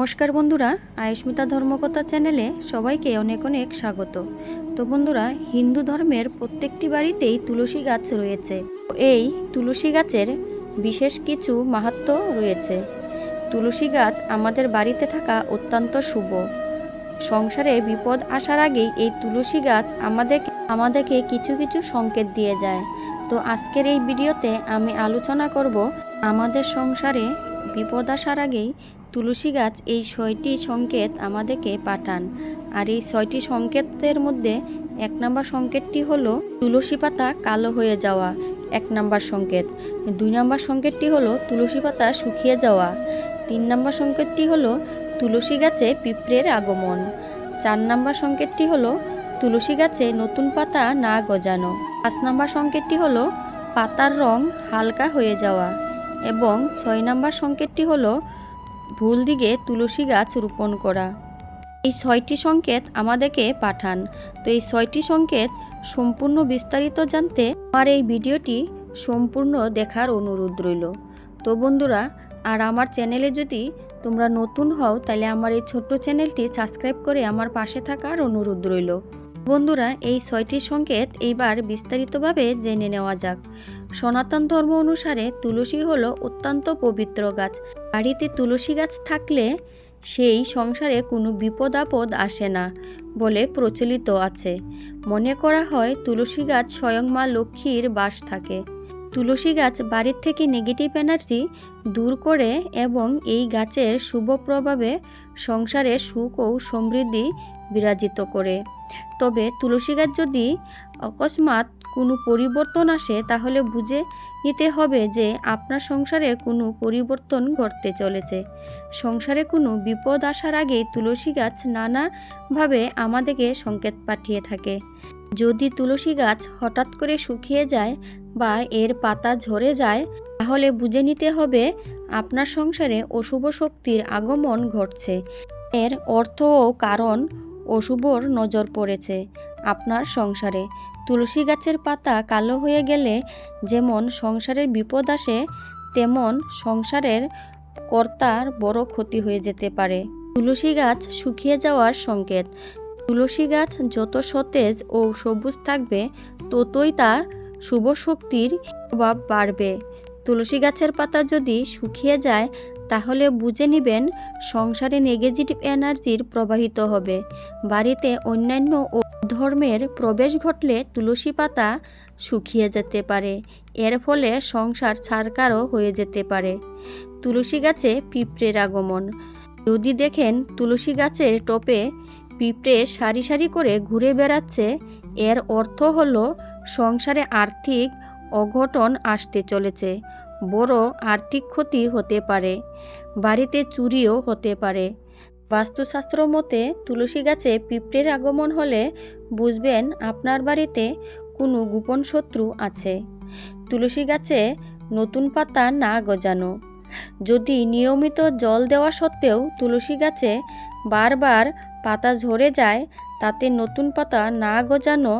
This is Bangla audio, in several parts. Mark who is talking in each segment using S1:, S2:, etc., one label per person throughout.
S1: নমস্কার বন্ধুরা, আয়ুষ্মিতা ধর্মকথা চ্যানেলে সবাইকে অনেক অনেক স্বাগত। তো বন্ধুরা, হিন্দু ধর্মের প্রত্যেকটি বাড়িতেই তুলসী গাছ রয়েছে। এই তুলসী গাছের বিশেষ কিছু মাহাত্ম রয়েছে। তুলসী গাছ আমাদের বাড়িতে থাকা অত্যন্ত শুভ। সংসারে বিপদ আসার আগেই এই তুলসী গাছ আমাদের আমাদেরকে কিছু কিছু সংকেত দিয়ে যায়। তো আজকের এই ভিডিওতে আমি আলোচনা করব আমাদের সংসারে বিপদ আসার আগেই তুলসী গাছ এই ছয়টি সংকেত আমাদেরকে পাঠান। আর এই ছয়টি সংকেতের মধ্যে এক নম্বর সংকেতটি হলো, তুলসী পাতা কালো হয়ে যাওয়া, এক নম্বর সংকেত। দুই নম্বর সংকেতটি হলো, তুলসী পাতা শুকিয়ে যাওয়া। তিন নম্বর সংকেতটি হলো, তুলসী গাছে পিঁপড়ের আগমন। চার নম্বর সংকেতটি হলো, তুলসী গাছে নতুন পাতা না গজানো। পাঁচ নম্বর সংকেতটি হলো, পাতার রং হালকা হয়ে যাওয়া। এবং ছয় নম্বর সংকেতটি হলো ভুল দিকে তুলসী গাছ রোপণ করা। এই ছয়টি সংকেত আমাদেরকে পাঠান। তো এই ছয়টি সংকেত সম্পূর্ণ বিস্তারিত জানতে আমার এই ভিডিওটি সম্পূর্ণ দেখার অনুরোধ রইল। তো বন্ধুরা, আর আমার চ্যানেলে যদি তোমরা নতুন হও, তাহলে আমার এই ছোট্ট চ্যানেলটি সাবস্ক্রাইব করে আমার পাশে থাকার অনুরোধ রইল। বন্ধুরা, এই ছয়টি সংকেত এইবার বিস্তারিতভাবে জেনে নেওয়া যাক। সনাতন ধর্ম অনুসারে তুলসী হলো অত্যন্ত পবিত্র গাছ। বাড়িতে তুলসী গাছ থাকলে সেই সংসারে কোনো বিপদ আপদ আসে না বলে প্রচলিত আছে। মনে করা হয় তুলসী গাছ স্বয়ং মা লক্ষ্মীর বাস থাকে। তুলসী গাছ বাড়ির থেকে নেগেটিভ এনার্জি দূর করে এবং এই গাছের শুভ প্রভাবে সংসারে সুখ ও সমৃদ্ধি বিরাজিত করে। তবে তুলসী গাছ যদি অকস্মাৎ কোনো পরিবর্তন আসে, তাহলে বুঝে নিতে হবে যে আপনার সংসারে কোনো পরিবর্তন ঘটতে চলেছে। সংসারে কোনো বিপদ আসার আগে তুলসী গাছ নানাভাবে আমাদেরকে সংকেত পাঠিয়ে থাকে। যদি তুলসী গাছ হঠাৎ করে শুকিয়ে যায় বা এর পাতা ঝরে যায়, তাহলে বুঝে নিতে হবে আপনার সংসারে অশুভ শক্তির আগমন ঘটছে। এর অর্থ ও কারণ অশুভর নজর পড়েছে আপনার সংসারে। তুলসী গাছের পাতা কালো হয়ে গেলে যেমন সংসারের বিপদ আসে, তেমন সংসারের কর্তার বড় ক্ষতি হয়ে যেতে পারে। তুলসী গাছ শুকিয়ে যাওয়ার সংকেত। তুলসী গাছ যত সতেজ ও সবুজ থাকবে, ততই তা শুভ শক্তির প্রভাব বাড়বে। তুলসী গাছের পাতা যদি শুকিয়ে যায় তাহলে বুঝে নেবেন সংসারে নেগেটিভ এনার্জির প্রবাহিত হবে। বাড়িতে অন্যান্য ও ধর্মের প্রবেশ ঘটলে তুলসী পাতা শুকিয়ে যেতে পারে। এর ফলে সংসার ছাড়কারও হয়ে যেতে পারে। তুলসী গাছে পিঁপড়ের আগমন। যদি দেখেন তুলসী গাছের টপে পিঁপড়ে সারি সারি করে ঘুরে বেড়াচ্ছে, এর অর্থ হলো সংসারে আর্থিক অঘটন আসতে চলেছে। বড় আর্থিক ক্ষতি হতে পারে, বাড়িতে চুরিও হতে পারে। বাস্তুশাস্ত্র মতে, তুলসী গাছে পিঁপড়ের আগমন হলে বুঝবেন আপনার বাড়িতে কোনো গোপন শত্রু আছে। তুলসী গাছে নতুন পাতা না গজানো। যদি নিয়মিত জল দেওয়া সত্ত্বেও তুলসী গাছে বারবার পাতা ঝরে যায়, তাতে নতুন পাতা না গজানো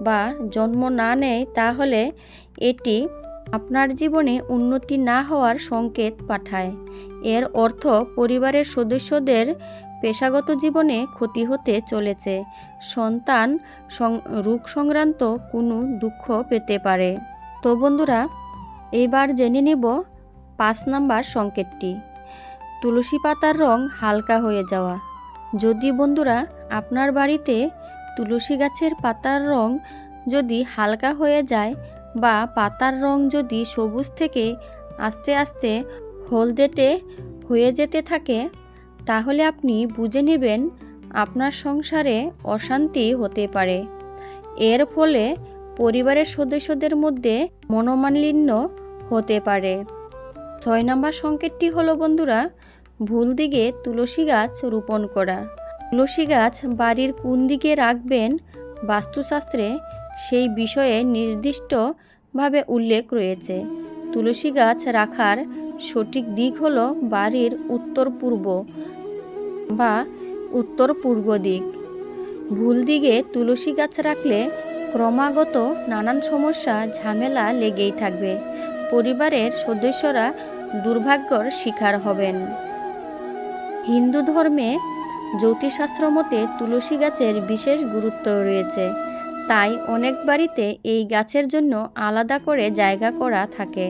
S1: বা জন্ম না নেয়, তাহলে এটি আপনার জীবনে উন্নতি না হওয়ার সংকেত পাঠায়। এর অর্থ পরিবারের সদস্যদের পেশাগত জীবনে ক্ষতি হতে চলেছে। সন্তান রোগ সংক্রান্ত কোনো দুঃখ পেতে পারে। তো বন্ধুরা এইবার জেনে নেব পাঁচ নাম্বার সংকেতটি। তুলসী পাতার রং হালকা হয়ে যাওয়া। যদি বন্ধুরা, আপনার বাড়িতে তুলসী গাছের পাতার রং যদি হালকা হয়ে যায় বা পাতার রং যদি সবুজ থেকে আস্তে আস্তে হলদেটে হয়ে যেতে থাকে, তাহলে আপনি বুঝে নেবেন আপনার সংসারে অশান্তি হতে পারে। এর ফলে পরিবারের সদস্যদের মধ্যে মনোমালিন্য হতে পারে। ছয় নম্বর সংকেতটি হলো, বন্ধুরা, ভুল দিকে তুলসী গাছ রোপণ করা। তুলসী গাছ বাড়ির কোন দিকে রাখবেন বাস্তুশাস্ত্রে সেই বিষয়ে নির্দিষ্টভাবে উল্লেখ রয়েছে। তুলসী গাছ রাখার সঠিক দিক হলো বাড়ির উত্তর পূর্ব বা উত্তর পূর্ব দিক। ভুল দিকে তুলসী গাছ রাখলে ক্রমাগত নানান সমস্যা, ঝামেলা লেগেই থাকবে। পরিবারের সদস্যরা দুর্ভাগ্যর শিকার হবেন। হিন্দু ধর্মে জ্যোতিষশাস্ত্র মতে তুলসী গাছের বিশেষ গুরুত্ব রয়েছে। তাই অনেক বাড়িতে এই গাছের জন্য আলাদা করে জায়গা করা থাকে।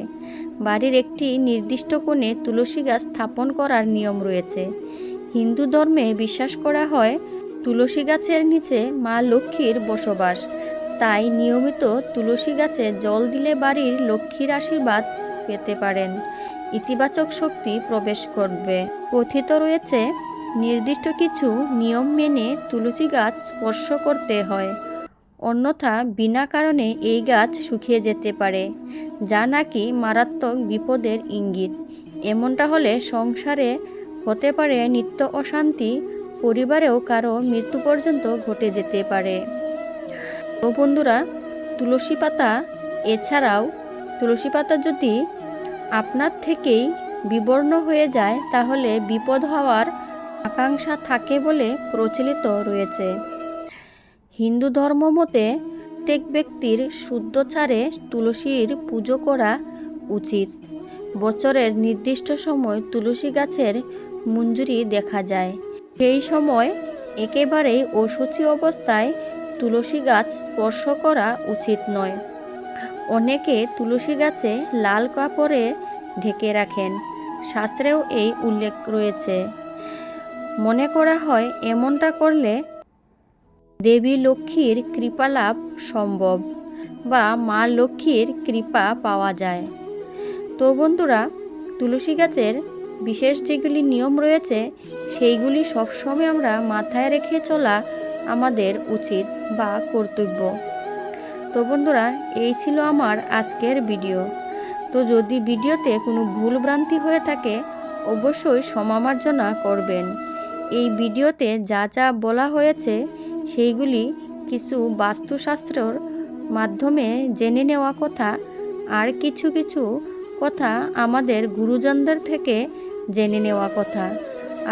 S1: বাড়ির একটি নির্দিষ্ট কোণে তুলসী গাছ স্থাপন করার নিয়ম রয়েছে। হিন্দু ধর্মে বিশ্বাস করা হয়, তুলসী গাছের নিচে মা লক্ষ্মীর বসবাস। তাই নিয়মিত তুলসী গাছে জল দিলে বাড়ির লক্ষ্মীর আশীর্বাদ পেতে পারেন। ইতিবাচক শক্তি প্রবেশ করবে। কথিত রয়েছে, নির্দিষ্ট কিছু নিয়ম মেনে তুলসী গাছ স্পর্শ করতে হয়। অন্যথা বিনা কারণে এই গাছ শুকিয়ে যেতে পারে, যা নাকি মারাত্মক বিপদের ইঙ্গিত। এমনটা হলে সংসারে হতে পারে নিত্য অশান্তি, পরিবারেও কারও মৃত্যু পর্যন্ত ঘটে যেতে পারে। তো বন্ধুরা, তুলসী পাতা, এছাড়াও তুলসী পাতা যদি আপনার থেকেই বিবর্ণ হয়ে যায়, তাহলে বিপদ হওয়ার আকাঙ্ক্ষা থাকে বলে প্রচলিত রয়েছে। হিন্দু ধর্ম মতে প্রত্যেক ব্যক্তির শুদ্ধচারে তুলসীর পুজো করা উচিত। বছরের নির্দিষ্ট সময় তুলসী গাছের মঞ্জুরি দেখা যায়। সেই সময় একেবারেই অসুচি অবস্থায় তুলসী গাছ স্পর্শ করা উচিত নয়। অনেকে তুলসী গাছে লাল কাপড়ে ঢেকে রাখেন, শাস্ত্রেও এই উল্লেখ রয়েছে। মনে করা হয়, এমনটা করলে দেবী লক্ষ্মীর কৃপা লাভ সম্ভব বা মা লক্ষ্মীর কৃপা পাওয়া যায়। তো বন্ধুরা, তুলসী গাছের বিশেষ যেগুলি নিয়ম রয়েছে, সেইগুলি সবসময় আমরা মাথায় রেখে চলা আমাদের উচিত বা কর্তব্য। তো বন্ধুরা, এই ছিল আমার আজকের ভিডিও। তো যদি ভিডিওতে কোনো ভুল ভ্রান্তি হয়ে থাকে, অবশ্যই সমামার্জনা করবেন। এই ভিডিওতে যা যা বলা হয়েছে সেইগুলি কিছু বাস্তুশাস্ত্রর মাধ্যমে জেনে নেওয়া কথা, আর কিছু কিছু কথা আমাদের গুরুজনদের থেকে জেনে নেওয়া কথা।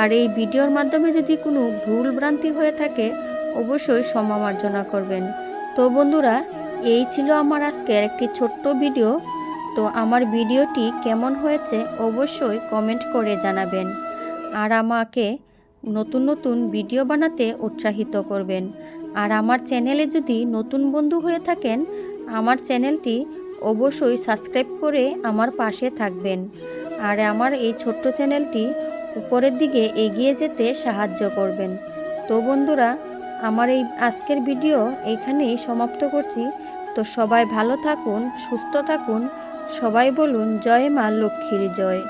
S1: আর এই ভিডিওর মাধ্যমে যদি কোনো ভুল ভ্রান্তি হয়ে থাকে, অবশ্যই সমামার্জনা করবেন। তো বন্ধুরা, এই ছিল আমার আজকের একটি ছোট্ট ভিডিও। তো আমার ভিডিওটি কেমন হয়েছে, অবশ্যই কমেন্ট করে জানাবেন। আর আমাকে নতুন নতুন ভিডিও বানাতে উৎসাহিত করবেন। আর আমার চ্যানেলে যদি নতুন বন্ধু হয়ে থাকেন, আমার চ্যানেলটি অবশ্যই সাবস্ক্রাইব করে আমার পাশে থাকবেন। আর আমার এই ছোট্ট চ্যানেলটি উপরের দিকে এগিয়ে যেতে সাহায্য করবেন। তো বন্ধুরা, আমার এই আজকের ভিডিও এখানেই সমাপ্ত করছি। তো সবাই ভালো থাকুন, সুস্থ থাকুন। সবাই বলুন, জয় মা লক্ষ্মীর জয়।